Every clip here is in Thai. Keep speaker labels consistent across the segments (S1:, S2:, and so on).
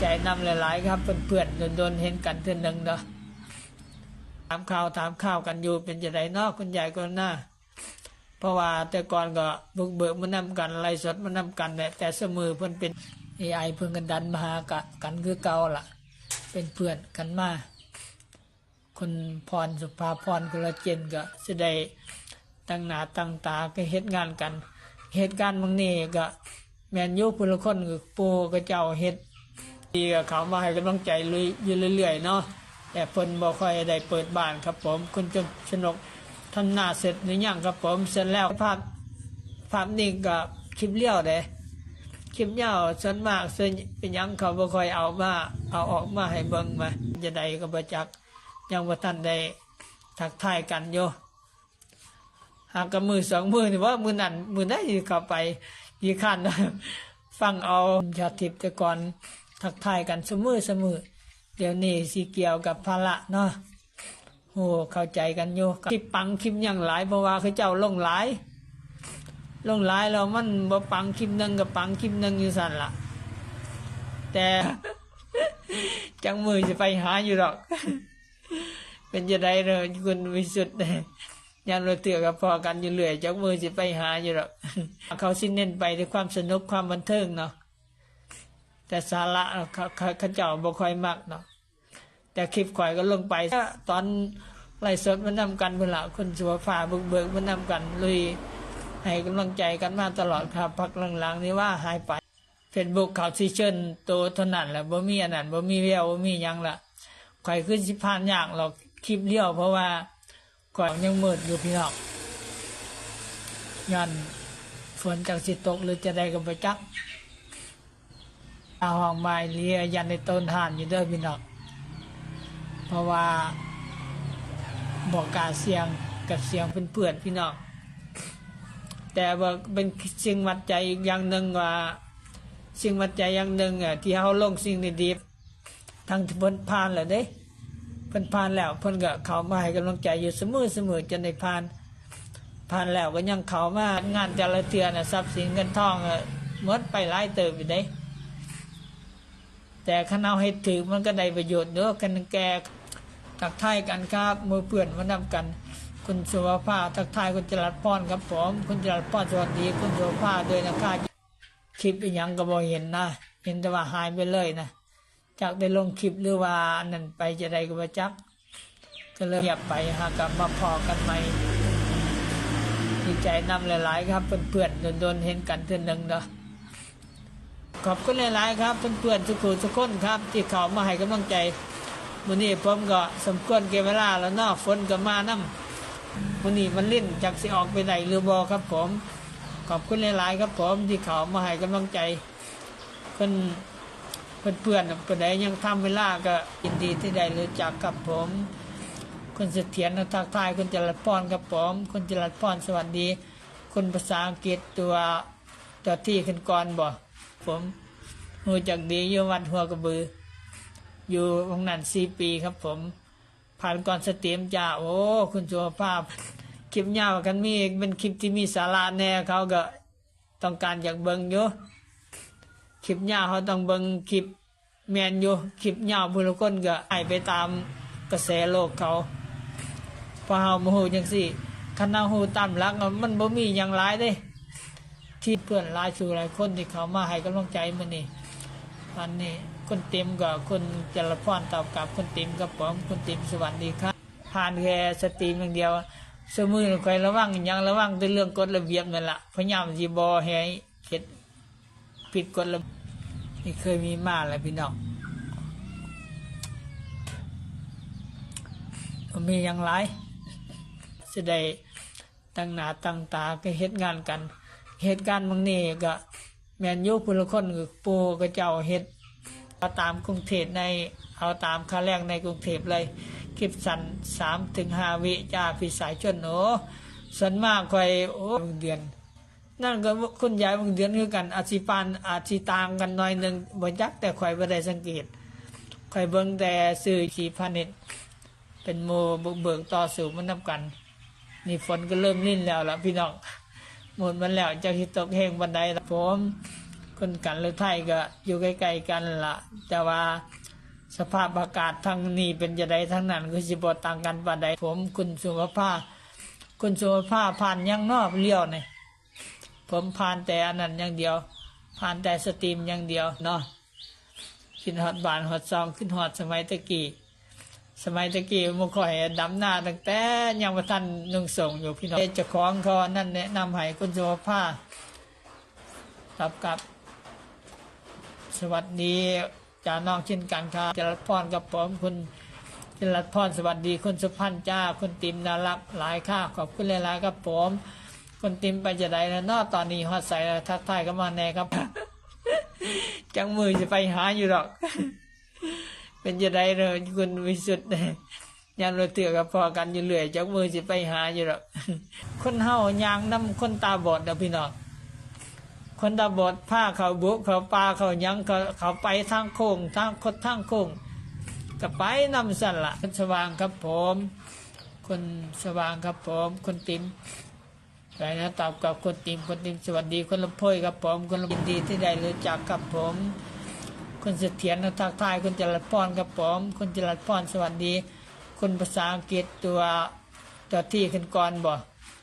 S1: ใจนำหลายๆ ครับเพื่อนๆโดนๆเห็นกันเทื่อหนึงเนาะถามข่าวถามข่าวกันอยู่เป็นจะไดเนอกคุณใหญ่คนหน้าเพราะว่าแต่ก่อนก็บุกเบิกมานำกันไล่สดมานำกันแหละแต่เสมอเพิ่นเป็นเอไอเพิ่นกันดันมาหากะกันคือเก่าล่ะ เป็นเพื่อนกันมาคุณพรสุภาพรกุลเจนก็จะได้ตั้งหน้าตั้งตาก็เฮ็ดงานกันเหตุการณ์บางนี้ก็แมนยูพุลคนก็ปูก็เจ้าเฮ็ด ดีก็เขามาให้กำลังใจลุยอยู่เรื่อยๆเนาะแต่เพิ่นบ่ค่อยได้เปิดบ้านครับผม คุณจงชนกทำหน้าเสร็จหรือยังครับผมเสร็จแล้วภาพภาพนี้ก็คลิปเลี้ยวเด้คลิปยวส่วนมากส่วนเป็นยังเขาบ่ค่อยเอามาเอาออกมาให้เบิ่งมาจะได้ก็บ่จักยังบ่ทันได้ทักทายกันอยู่หากกับมือสองมือนี่ว่ามือนั่นมือได้เข้าไปยีขันฟังเอาชาติแต่ก่อน ทักทายกันเสมอเสมอเดี๋ยวนี้สีเกี่ยวกับภาระเนาะโอ้เข้าใจกันอยู่คลิปปังคลิปหยังหลายเพราะว่าเขาเจ้าลงหลาย ลงหลายแล้วมันบ่ปังคลิปหนึงกับปังคลิปหนึงอยู่สั่นละแต่จังมือจะไปหาอยู่หรอก เป็นจะได้เลยคุณวิสุทธิ์ยันเราเตือกับพอกันอยู่เรื่อยจากมือสิไปหาอยู่หรอกเขาสิ้นเน้นไปในความสนุกความบันเทิงเนาะ แต่สาระเขาเขาเขาเจ้าบ่ค่อยมากเนาะแต่คลิปข่อยก็ลงไป ตอนไล่สดมันนำกันเวลาคนสัวฝ่าเบิกเบิกมันนำกันลุยให้กำลังใจกันมาตลอดครับพักหลังๆ นี้ว่าหายไปเฟซบุ๊กเขาซีเชิญโตเท่านั้นแหละบ่มีอันนั้นบ่มีเลี้ยวบ่มียังละข่อยขึ้นสิพานยากหรอกคลิปเลี้ยวเพราะว่าก่อนยังมืดอยู่พี่น้องยันฝนจากสิตกหรือจะได้กับไปจักาห้องไม้เลียยันในต้นทานอยู่เด้อพี่น้องเพราะว่าบอกกาเสียงกับเสียงเป็นเพื่อนพี่น้องแต่ว่าเป็นสิ่งวัดใจอีกอย่างหนึ่งว่าสิ่งวัดใจอย่างหนึ่งอะที่เขาลงสิ่งดีๆทั้งเพ้นผ่านแหละเด้เพิ่นผ่านแล้วเพิ่นก็เขามาให้กำลังใจอยู่เสมอเสมอจนได้ผ่านผ่านแล้วก็ยังเขามางานแต่ละเทือนะทรัพย์สินเงินทองอะหมดไปหลายเติบอยู่ได้ แต่คันเอาให้ถือมันก็ได้ประโยชน์เด้อกันแก่ทักทายกันครับมือเพื่อนมานำกัน คุณสุภาพาทักทายคุณจรัสพรครับผมคุณจรัสพรสวัสดีคุณสุภาพาด้วยนะครับคลิปอีหยังก็บ่เห็นนะเห็นแต่ว่าหายไปเลยนะจากได้ลงคลิปหรือว่าอันนั้นไปจะได้ก็บ่จัก ก็เลยเงียบไปหากลับมาพอกันใหม่ดีใจนำหลาย ๆ ครับเพื่อนๆโดนๆเห็นกันเทื่อหนึงเนาะ ขอบคุณหลายๆครับเพื่อนๆทุกคนทุกคนครับ ที่เขามาให้กำลังใจวันนี้ผมก็สมควรเก็บเวลาแล้วเนาะฝนก็มานํวันนี้มันลิ้นจากสิออกไปไหนหรือบอครับผม ขอบคุณหลายๆครับผมที่เขามาให้กำลังใจเพิ่นเพื่อนๆคนใดยังทำเวลาก็ยินดีที่ได้รู้จักกับผมคุณเสถียรทักทายคุณจรัสพรกับผมคุณจรัสพรสวัสดี คุณภาษาอังกฤษตัวตัวที่ขึ้นก่อนบ่ ผมหูจักดีอยู่วัดหัวกระบือ อยู่ตรงนั้นสี่ปีครับผม ผ่านก่อนสตรีมจ้าโอ้ คุณสุภาพ คลิปยาวกันมีอีกเป็นคลิปที่มีสาระแน่เขาก็ต้องการอยากเบิ่งอยู่คลิปยาวเขาต้องเบิ่งคลิปแมนอยู่คลิปยาวบุรุคนก็ให้ไปตามกระแสโลกเขาพอเฮาโมโหจังสี่คันเอาหูตามหลักมันบ่มีอย่างหลายเด้ ที่เพื่อนหลายสู่หลายคนที่เขามาให้กำลังใจมันนี่วันนี้คนเต็มก็คนจรพรตอบกลับคนเต็มกับผมคนเต็มสวัสดีครับผ่านแค่สตรีมอย่างเดียวสมือคอยระวังยังระวังแต่เรื่องกฎระเบียบนั่นละพยายามสิบ่ให้เฮ็ดผิดกฎระเบียบนี่เคยมีมาแล้วพี่น้องมีอย่างไรจะได้ตั้งหน้าตั้งตาก็เฮ็ดงานกัน เหตุการณ์บางนี้ก็แมนยูพุลคนก็ปูก็เจ้าเฮ็ดเอาตามกรุงเทพในเอาตามค่าแรงในกรุงเทพเลยคลิปสั้นสามถึงห้าวิจ้าพี่สายชนโอ้ส่วนมากคอยโอ้เดือน นั่นก็คุณยายบางเดือนคือกันอาชีปานอาชีตางกันหน่อยหนึ่งบ่ยักแต่ข่อยบ่ได้สังเกตข่อยเบิ่งแต่สื่อขีพาณิชย์เป็นโมบุกเบิกต่อสู่มันนํกัน นี่ฝนก็เริ่มลิ่นแล้วล่ะพี่น้อง หมดมันแล้วจาที่ตกแห้งบันไดผมคนกันหรือไทยก็อยู่ใกล้ๆกันละแต่ว่าสภาพอากาศทางนี้เป็นจะไดทั้งนั้นคือสิบต่างกันปานใดผมคุณสุภาพคุณสุภาพผ่านยังนอกเลี้ยวเนี่ยผมผ่านแต่อันนั้นอย่างเดียว ผ่านแต่สตรีมอย่างเดียวเนาะขึ้นฮอดบานฮอดซองขึ้นฮอดสมัยตะกี้ สมัยตะกี้มันคอยดำหน้าตั้งแต่ยังมาทันนุ่งส่งอยู่พี่น้องเจ้าของเขานั่นแนะนำให้คุณสุภาพรับกับ สวัสดีจาน้องเช่นกันครับจรัสพรกับผมคุณจรัสพรสวัสดีคุณสุพันธ์จ้าคุณติมนารักหลายค่าขอบคุณหลายๆครับผมคุณติมไปจะได้แล้วนอตอนนี้ฮอดใส่แล้วทักทายกันมาแน่ครับ จังมือจะไปหาอยู่หรอก เป็นจะได้เลยคุณวิสุทธิ์ยันเราเตือกับพอกันอยู่เรื่อยจักมือจะไปหาอยู่หรอกคนเฮายางน้ำคนตาบอดนะพี่น้องคนตาบอดผ้าเขาบุกเขาปลาเขายังเขาเขาไปทางโค้งทางคดทางโค้งก็ไปนำสั่นละคนสว่างครับผม คนสว่างครับผม คนติมไปนะตอบกับคนติมคนติมสวัสดีคนละพ้อยครับผม คนละยินดีที่ได้รู้จักครับผม คนเสถียรนะทักทายคนจรัดพรครับผมคนจรัดพรสวัสดีคนภาษาอังกฤษตัวตัวที่ขึ้นก่อนบ่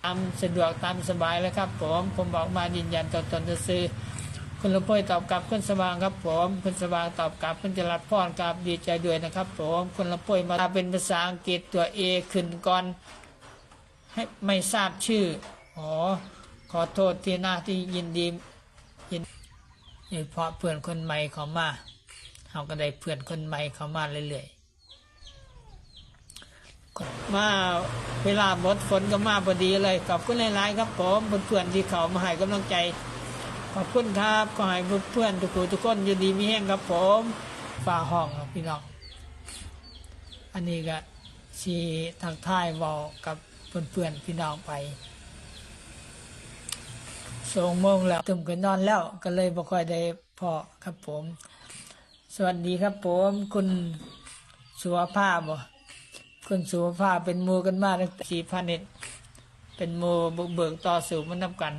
S1: ตามสะดวกตามสบายแล้วครับ ผมผมบอกมายืนยันตัวตนจะซื้อคุณละพ้อยตอบกลับคุณสว่างครับผมคุณสว่างตอบกลับคุณจรัดพรครับดีใจด้วยนะครับ ผมคุณละพ้อยมาเป็นภาษาอังกฤษตัว A ขึ้นก่อนให้ไม่ทราบชื่ออ๋อขอโทษที่หน้าที่ยินดียิน นี่เพราะเพื่อนคนใหม่เขามาเขาก็ได้เพื่อนคนใหม่เขามาเรื่อยๆมาเวลาบดฝนก็มาพอดีเลยขอบคุณหลายๆครับผมเพื่อนๆที่เขามาให้กำลังใจ ขอบคุณครับขอให้เพื่อนๆทุกคนทุกคนอยู่ดีมีแห้งครับผมฝ่าห้องครับพี่น้องอันนี้ก็ชีทางท้ายเวอกับเพื่อนๆพี่น้องไป สองโมงแล้วตึมกันนอนแล้ว ก็เลยบ่ค่อยได้พอครับผม สวัสดีครับผม คุณสุวภาพบ่คุณสุวภาพเป็นมูกันมาตั้งสี่พันเอ็ดเป็นมูบุกเบิกต่อสู่มันนับกัน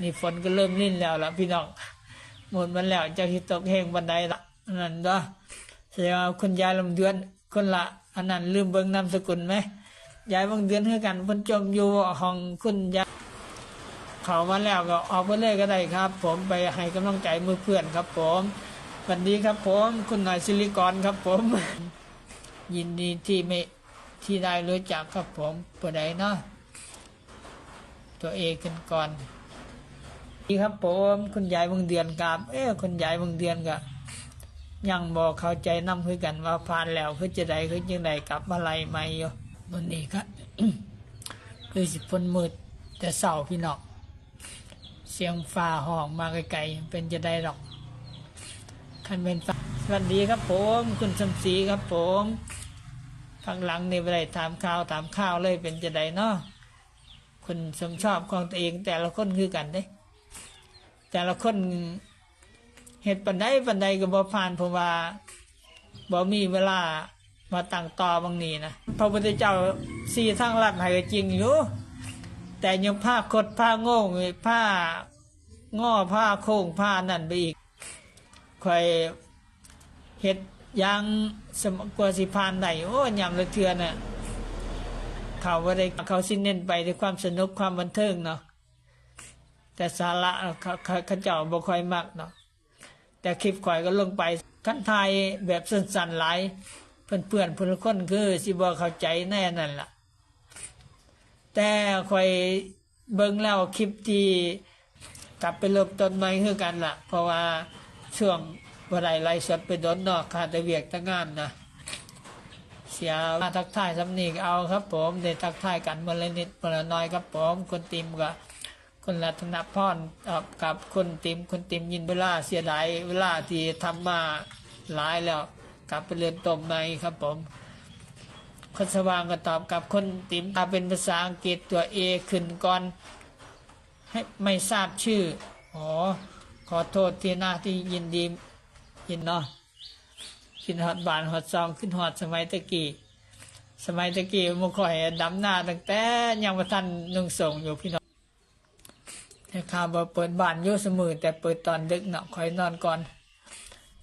S1: นี่ฝนก็เริ่มลิ่นแล้วล่ะพี่น้องหมดมันแล้วเจ้าที่ตกแห้งบันไดละนั่นด้วยแสดงว่าคุณยายลำเดือนคนละอันนั้นลืมเบิ่งนามสกุลไหมยายบางเดือนเท่ากันเพิ่นจมอยู่ห้องคุณยาย เขามาแล้วก็ออกไปเลยก็ได้ครับ ผมไปให้กำลังใจมือเพื่อนครับ ผมวัสดีครับผมคุณหน่อยซิลิกอนครับผม ยินดีที่ไม่ที่ได้รู้จักครับผมผู้ใดเนาะตัวเอกกันก่อนดีครับผมคุณยายบางเดือนครับ เอ้คุณยายบางเดือนก็ยังบอกเข้าใจนำคือกันว่าผ่านแล้วคือจะได้คือจังไดกลับมาไล่ใหม่อยู่วันนี้ครับคือสิพ้นมืดแต่เสาพี่น้อง เสียงฟ้าห้องมาไกลๆเป็นจะได้หรอกคันเป็นสวัสดีครับผม คุณสมศรีครับผมข้างหลังนี่ไปได้ถามข่าวถามข่าวเลยเป็นจะได้เนาะคุณสมชอบของตัวเองแต่ละคนคือกันเด้ แต่ละคนเหตุปันใดปันใดก็บ่ผ่านเพราว่าบ่มีเวลามาตั้งต่อบางนี้นะพระพุทธเจ้าสี่ทางลัดห้ก็จริงอยู่ แต่ยังผ้าคดผ้าโง่งผ้าง้อผ้าโค้งผ้านั่นไปอีกคอยเห็ดยางสมกว่าสิพานได้โอ้ยำละเทือน่ะเขาว่าได้เขาสิ้นเน้นไปด้วยความสนุกความบันเทิงเนาะแต่สาระเขาเขาเขาเจ้าบ่ค่อยมากเนาะแต่คลิปข่อยก็ลงไปกันไทยแบบสั้นๆหลายเพื่อนๆเพื่อนคนคือสิบ่เข้าใจแน่นั่นล่ะ แต่คอยเบิ่งแล้วคลิปที่กลับไปเริ่มต้นใหม่คือกันล่ะเพราะว่าช่วงวันไรไล่สดไปโดนนอกขาดต่เวียกตั้งงานนะเสียมาทักทายสำนีกเอาครับ ผมเด็ทักทายกันมาละนิดมาละน้อยครับผมคนติมกับคนรัตนพรกับคนติมคนติมยินเวลาเสียดายเวลาที่ทำมาหลายแล้วกลับไปเรียนต้มใหม่ครับผม คนสว่างก็ตอบกับคนติ๋มตาเป็นภาษาอังกฤษตัว A ขึ้นก่อน ให้ไม่ทราบชื่ออ๋อขอโทษที่หน้าที่ยินดียินเนาะขึ้นฮอดบานฮอดซองขึ้นฮอดสมัยตะกี้สมัยตะกี้มันคอยดำหน้าตั้งแต่ยังมาทันนุ่งส่งอยู่พี่น้องแต่ข่าวว่าเปิดบ้านยู่เสมอแต่เปิดตอนดึกเนาะคอยนอนก่อน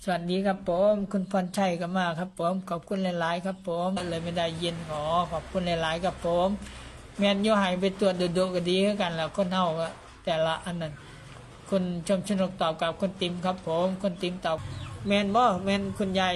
S1: สวัสดีครับผมคุณพรชัยก็มาครับผมขอบคุณหลาย ๆ ครับผมเลยไม่ได้เย็นหอขอบคุณหลาย ๆ ครับผมแมนยูหายไปตรวจดูๆก็ดีคือกันแล้วคนเฮาก็แต่ละอันนั้นคุณชมชนกตอบกับคุณติมครับผมคุณติมตอบแมนบ่แมนคุณยาย